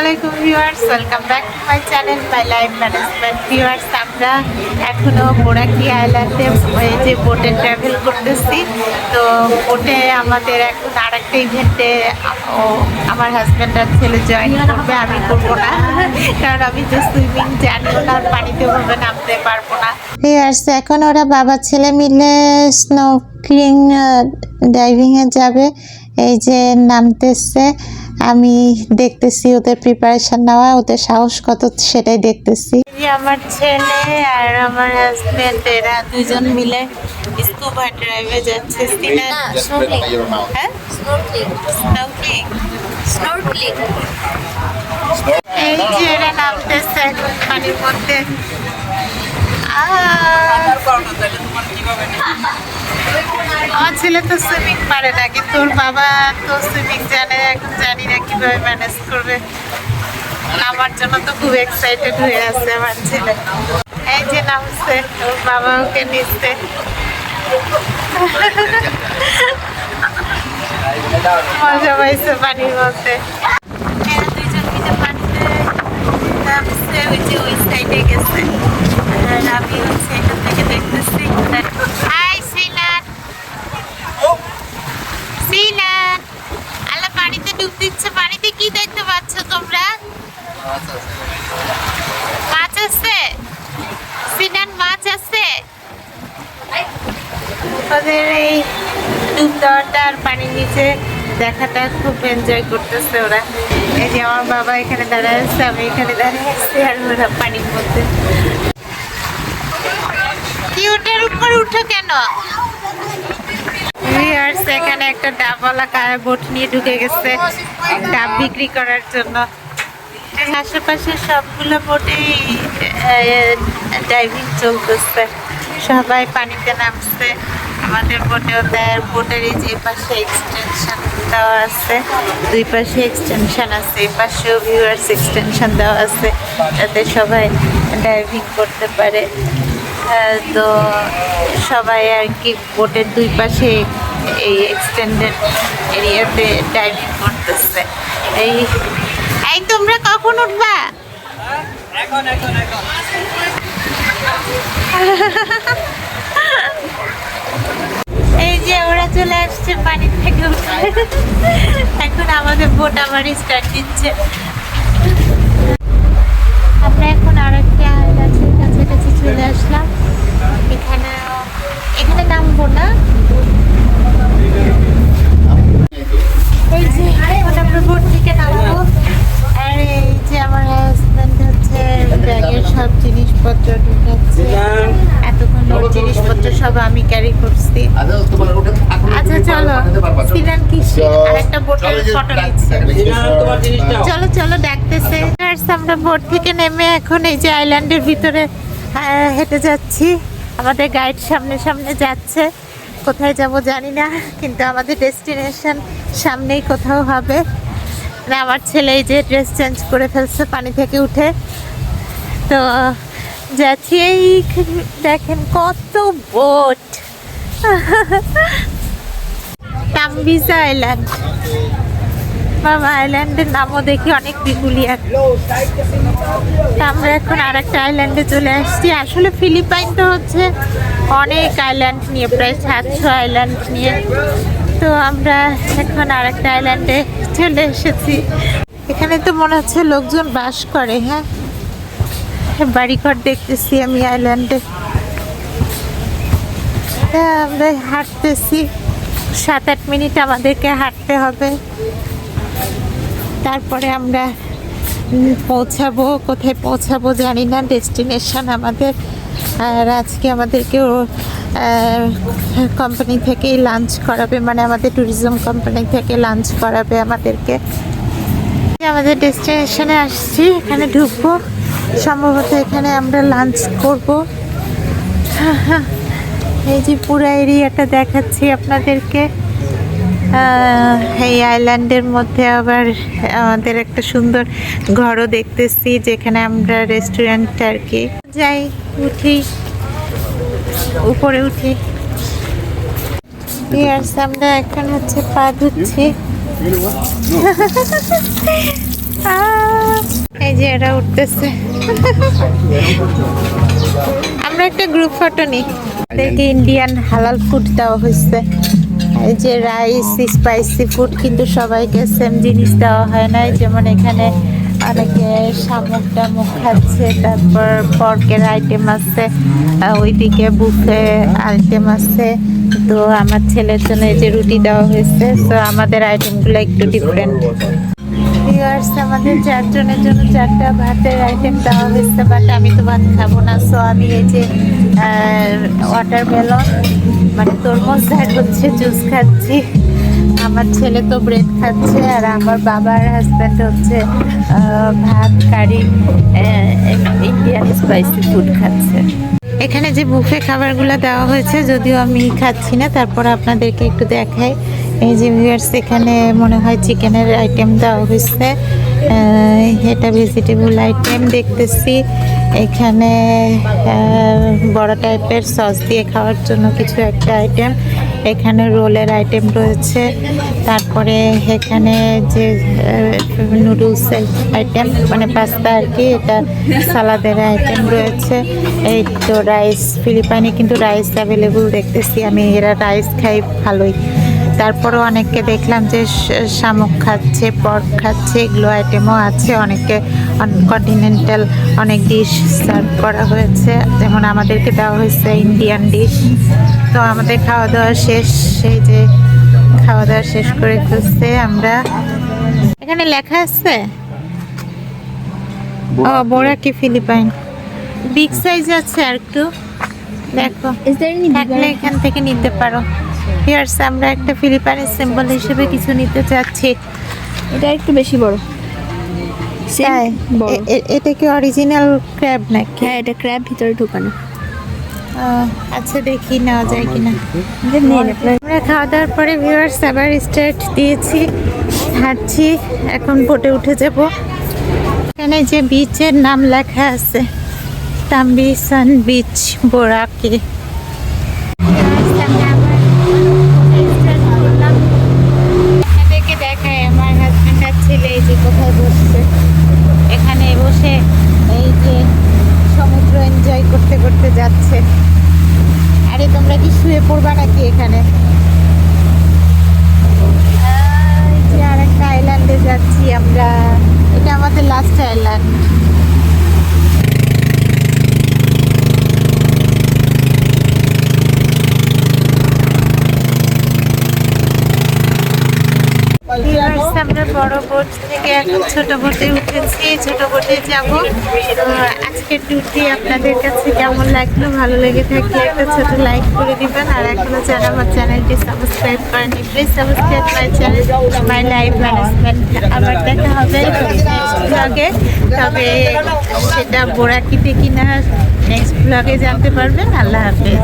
আলাইকুম viewers, welcome back to my channel, my life management. Viewers, আমরা এখনও বোরাকি আইল্যান্ডে এই যে বোটে ট্রাভেল করতেছি। তো বোটে আমাদের এখন আর একটা ইভেন্টে আমার হাজব্যান্ড আর ছেলে জয়েন করবে, আমি করব না। কারণ আমি যে সুইমিং জানিও না পানিতে ভাবে নামতে পারব না। এখন ওরা বাবা, ছেলে মিলে স্নোক্লিং ডাইভিং এ যাবে। এই যে নামতেছে আমি দেখতেছি ওদের প্রিপারেশন নেওয়া ওদের সাহস কত সেটাই দেখতেছি এই আমার ছেলে আর আমার হাজব্যান্ড এরা দুজন মিলে স্কুবা ড্রাইভে যাচ্ছে. হ্যাঁ. এই যে এরা নামতেছে পানির মধ্যে আহ! আমার ছেলে তো সুইমিং পারে না, কিন্তু ওর বাবা তো সুইমিং জানে, এখন জানি না কীভাবে ম্যানেজ করবে। আমার জন্য তো খুব এক্সাইটেড হয়ে আছে আমার ছেলে। এই যে নামছে, ওর বাবা ওকে নিচ্ছে। মজা পাইছে পানির মধ্যে। দুইজন মিলে পানিতে নামছে, ওই যে ওই সাইডে গেছে। আমি হচ্ছে এখান থেকে দেখতেছি হাই সিনাত সিনাত আল্লাহ পানিতে ডুব দিচ্ছে পানিতে কি দেখতে পাচ্ছ তোমরা মাছ আছে? সিনান মাছ আছে? ওদের এই ডুব দেওয়াটা আর পানির নিচে দেখাটা খুব এনজয় করতেছে ওরা। এই যে আমার বাবা এখানে দাঁড়ায় আছে আমি এখানে দাঁড়িয়ে আছি আর ওরা পানির মধ্যে। কি ওটার উপর উঠো কেন? এখানে একটা ডাবওয়ালা বোট নিয়ে ঢুকে গেছে ডাব বিক্রি করার জন্য। আশেপাশে সবগুলো বোটেই ডাইভিং চলতেছে সবাই পানিতে নামছে। আমাদের বোটেও দেয় বোটের এই যে পাশে এক্সটেনশন দেওয়া আছে, দুই পাশে এক্সটেনশন আছে, এই পাশেও ভিউয়ার্স এক্সটেনশন দেওয়া আছে, যাতে সবাই ডাইভিং করতে পারে। তো সবাই আর কি বোটের দুই পাশে এই এক্সটেন্ডেড এরিয়াতে ডাইভিং করতেছে। এই এই তোমরা কখন উঠবা? এই যে ওরা চলে আসছে পানির থেকে এখন আমাদের বোট আবার স্টার্ট দিচ্ছে। আমরা এখন আর একটা গাছের কাছাকাছি চলে আসলাম। এখানে এখানে নামবো না এই যে এখন আমরা বোট থেকে নামবো আর এই যে আমার হাজব্যান্ড হচ্ছে ব্যাগের সব জিনিসপত্র ঢুকাচ্ছে এতক্ষণ ওর জিনিসপত্র সব আমি ক্যারি করছি। আচ্ছা চলো। সিনান কি আর একটা বোটের ফটো নিচ্ছে। চলো চলো ডাকতেছে। Guys, আমরা বোট থেকে নেমে এখন এই যে আইল্যান্ডের ভিতরে হেঁটে যাচ্ছি। আমাদের গাইড সামনে সামনে যাচ্ছে। কোথায় যাব জানি না কিন্তু আমাদের ডেস্টিনেশন সামনেই কোথাও হবে। মানে আমার ছেলে এই যে ড্রেস চেঞ্জ করে ফেলছে পানি থেকে উঠে। তো যাচ্ছি এই দেখেন কত বোট। আইল্যান্ড আইল্যান্ডের নামও দেখি অনেক আমরা এখন আর একটা আইল্যান্ডে চলে আসছি। আসলে ফিলিপাইন তো হচ্ছে অনেক আইল্যান্ড নিয়ে, প্রায় সাতশো আইল্যান্ড নিয়ে। তো আমরা এখন আইল্যান্ডে চলে এসেছি। এখানে তো মনে হচ্ছে লোকজন বাস করে হ্যাঁ? বাড়িঘর দেখতেছি আমি আইল্যান্ডে আমরা হাঁটতেছি। সাত আট মিনিট আমাদেরকে হাঁটতে হবে। তারপরে আমরা পৌঁছাবো, কোথায় পৌঁছাবো জানি না। ডেস্টিনেশন আমাদের। আর আজকে আমাদেরকে কোম্পানি থেকেই লাঞ্চ করাবে। মানে আমাদের ট্যুরিজম কোম্পানি থেকে লাঞ্চ করাবে আমাদেরকে। আমাদের ডেস্টিনেশনে আসছি, এখানে ঢুকবো। সম্ভবত এখানে আমরা লাঞ্চ করব। এই যে পুরো এরিয়াটা দেখাচ্ছি আপনাদেরকে। এই আইল্যান্ডের মধ্যে আবার আমাদের একটা সুন্দর ঘরও দেখতেছি, যেখানে আমরা রেস্টুরেন্ট আর কি। যাই, উঠি। উপরে উঠি। ইয়ার্স আমরা এখন হচ্ছে পা ধুচ্ছি। আহ এরা উঠতেছে। আমরা একটা গ্রুপ ফটো নিই। দেখি ইন্ডিয়ান হালাল ফুড দেওয়া হয়েছে। এই যে রাইস স্পাইসি ফুড কিন্তু সবাইকে সেম জিনিস দেওয়া হয় না যেমন এখানে অনেকে শামুক টামুক খাচ্ছে, তারপর পর্কের আইটেম আছে ওইদিকে বুফে আইটেম আছে। তো আমার ছেলের জন্য এই যে রুটি দেওয়া হয়েছে। তো আমাদের আইটেমগুলো একটু ডিফারেন্ট ভিউয়ার্স আমাদের চারজনের জন্য চারটা ভাতের আইটেম দেওয়া হয়েছে বাট আমি তো ভাত খাব না। সো আমি এই যে ওয়াটারমেলন মানে তরমুজ হচ্ছে জুস খাচ্ছি। আমার ছেলে তো ব্রেড খাচ্ছে আর আমার বাবার হাজব্যান্ড হচ্ছে ভাত কারি ইন্ডিয়ান স্পাইসি ফুড খাচ্ছে। এখানে যে বুফে খাবারগুলো দেওয়া হয়েছে, যদিও আমি খাচ্ছি না, তারপর আপনাদেরকে একটু দেখাই। এই যে ভিউয়ার্স এখানে মনে হয় চিকেনের আইটেম দেওয়া হয়েছে। এটা ভেজিটেবল আইটেম দেখতেছি। এখানে বড় টাইপের সস দিয়ে খাওয়ার জন্য কিছু একটা আইটেম এখানে রোলের আইটেম রয়েছে। তারপরে এখানে যে নুডলসের আইটেম মানে পাস্তা আর কি, এটা সালাদের আইটেম রয়েছে। এই তো রাইস ফিলিপাইনে কিন্তু রাইস অ্যাভেলেবল দেখতেছি আমি, এরা রাইস খাই ভালোই। তারপরও অনেককে দেখলাম যে শামুক খাচ্ছে পর্ক খাচ্ছে এগুলো আইটেমও আছে। অনেকে কন্টিনেন্টাল অনেক ডিশ সার্ভ করা হয়েছে। যেমন আমাদেরকে দেওয়া হয়েছে ইন্ডিয়ান ডিশ তো আমাদের খাওয়া দাওয়া শেষ। সেই যে খাওয়া দাওয়া শেষ করে ফেলছে আমরা। এখানে লেখা আছে? ও বোরা কি ফিলিপাইন? বিগ সাইজ আছে আর একটু। দেখো। থাকলে এখান থেকে নিতে পারো। হিয়ার্স আমরা একটা ফিলিপাইনের সিম্বল হিসেবে কিছু নিতে চাচ্ছি। এটা একটু বেশি বড়। এ- এটা কি অরিজিনাল ক্র্যাব নাকি? হ্যাঁ এটা ক্র্যাব ভিতরে ঢোকানো। আচ্ছা দেখি নেওয়া যায় কিনা। আমরা খাওয়া দাওয়ার পরে ভিউয়ার্স আবার স্টার্ট দিয়েছি। হাঁটছি এখন বোটে উঠে যাব। এখানে যে বিচের নাম লেখা আছে তাম্বি সান বিচ বোরাকে আপনাদেরকে দেখায় আমার হাজব্যান্ড আর ছেলে এই যে কোথায় বসছে এখানে বসে এই যে সমুদ্র এনজয় যাচ্ছে। আরে, তোমরা কি শুয়ে পড়বা নাকি এখানে? আর একটা আইল্যান্ডে যাচ্ছি আমরা। এটা আমাদের লাস্ট আইল্যান্ড আমরা বড় বোট থেকে এখন ছোট বোটে উঠেছি। ছোট বোটে যাব। আজকের ট্যুরটি আপনাদের কাছে কেমন লাগল? ভালো লেগে থাকলে একটা ছোট লাইক করে দিবেন। আর এখনও যারা আমার চ্যানেলটি সাবস্ক্রাইব করেনি please subscribe my channel my life management আবার দেখা হবে ব্লগে তবে সেটা বোরাকিতে কিনা নেক্সট ব্লগে জানতে পারবেন। আল্লাহ হাফেজ।